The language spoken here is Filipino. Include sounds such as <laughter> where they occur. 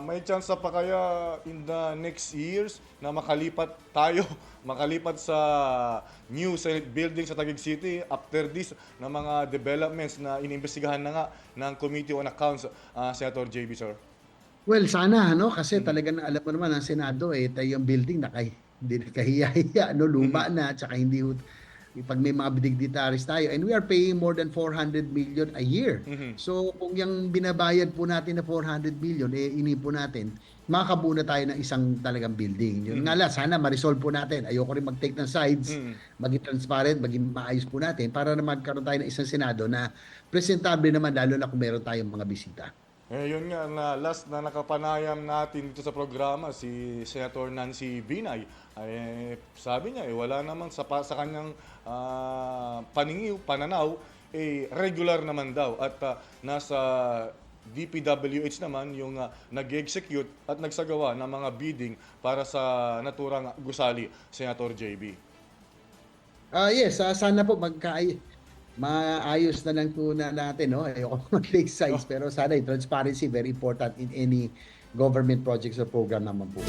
may chance pa kaya in the next years na makalipat tayo, <laughs> makalipat sa new Senate building sa Taguig City after this na mga developments na inimbestigahan na nga ng Committee on Accounts, ah, Senator JB, sir? Well, sana ano? Kasi talagang alam mo naman ang Senado eh tayo yung building na kay hindi na kahiya-hiya, ano? Luma na tsaka hindi pag may mga dignitaries tayo and we are paying more than 400 million a year. Mhm. So kung yung binabayad po natin na 400 million eh inipo natin, makakabuo na tayo ng isang talagang building. Yun nga lang, sana ma-resolve po natin. Ayoko rin mag-take ng sides, Mhm. maging transparent, maging maayos po natin para na magkaroon tayo ng isang Senado na presentable naman lalo na kung meron tayong mga bisita. Eh, yun nga, na last na nakapanayam natin dito sa programa, si Senator Nancy Binay, ay sabi niya, eh, wala namang sa, sa kanyang ah, paningiw, pananaw, eh, regular naman daw. At ah, nasa DPWH naman yung ah, nag-execute at nagsagawa ng mga bidding para sa naturang gusali, Senator JB. Ah yes, ah, sana po magkaay maayos na lang po na natin, no? Ayoko <laughs> mag-take sides, pero sana yung transparency very important in any government projects or program naman po.